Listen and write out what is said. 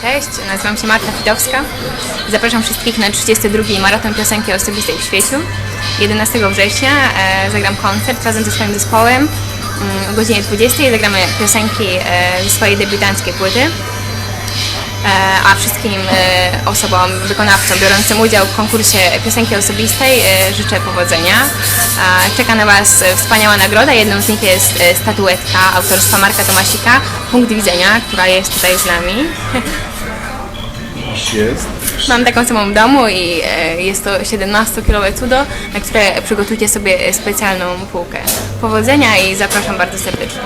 Cześć, nazywam się Marta Fitowska. Zapraszam wszystkich na 32. Maraton Piosenki Osobistej w Świeciu. 11 września e, zagram koncert razem ze swoim zespołem. Mm, O godzinie 20 zagramy piosenki e, ze swojej debiutanckiej płyty. E, A wszystkim e, osobom, wykonawcom biorącym udział w konkursie piosenki osobistej życzę powodzenia. Czeka na Was wspaniała nagroda. Jedną z nich jest statuetka autorstwa Marka Tomasika, Punkt Widzenia, która jest tutaj z nami. Jest. Mam taką samą w domu i e, jest to 17-kilowe cudo, na które przygotujcie sobie specjalną półkę. Powodzenia i zapraszam bardzo serdecznie.